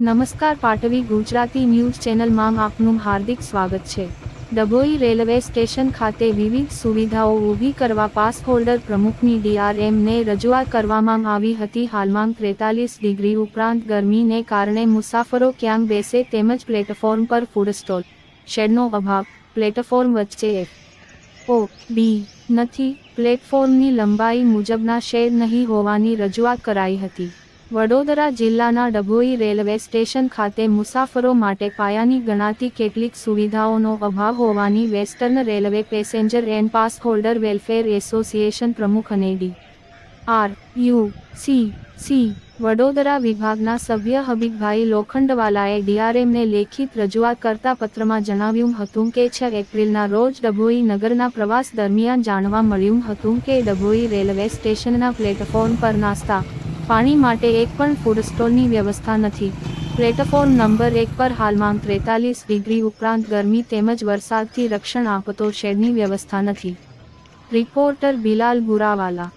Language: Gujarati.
નમસ્કાર પાટવી ગુજરાતી ન્યૂઝ ચેનલમાં આપનું હાર્દિક સ્વાગત છે. ડભોઈ રેલવે સ્ટેશન ખાતે વિવિધ સુવિધાઓ ઊભી કરવા પાસ હોલ્ડર પ્રમુખની ડીઆરએમને રજૂઆત કરવામાં આવી હતી. હાલમાં ત્રેતાલીસ ડિગ્રી ઉપરાંત ગરમીને કારણે મુસાફરો ક્યાં બેસે તેમજ પ્લેટફોર્મ પર ફૂડ સ્ટોલ શેડનો અભાવ, પ્લેટફોર્મ વચ્ચે ઓ બી નથી. પ્લેટફોર્મની લંબાઈ મુજબના શેડ નહીં હોવાની રજૂઆત કરાઈ હતી. વડોદરા જિલ્લાના ડભોઈ રેલવે સ્ટેશન ખાતે મુસાફરો માટે પાયાની ગણાતી કેટલીક સુવિધાઓનો અભાવ હોવાની western railway passenger and pass holder welfare association પ્રમુખ અને D. R. U. C. C. Vadodara વિભાગના સભ્ય હબીબભાઈ લોખંડવાલાએ ડીઆરએમને લેખિત રજૂઆત કરતા પત્રમાં જણાવ્યું હતું કે છ એપ્રિલના રોજ ડભોઈ નગરના પ્રવાસ દરમિયાન જાણવા મળ્યું હતું કે ડભોઈ રેલવે સ્ટેશનના પ્લેટફોર્મ પર નાસ્તા પાણી માટે એક પણ ફૂડ સ્ટોલની વ્યવસ્થા નથી. પ્લેટફોર્મ નંબર એક પર હાલમાં ત્રેતાલીસ ડિગ્રી ઉપરાંત ગરમી તેમજ વરસાદથી રક્ષણ આપતો શેડની વ્યવસ્થા નથી. રિપોર્ટર બિલાલ ગુરાવાલા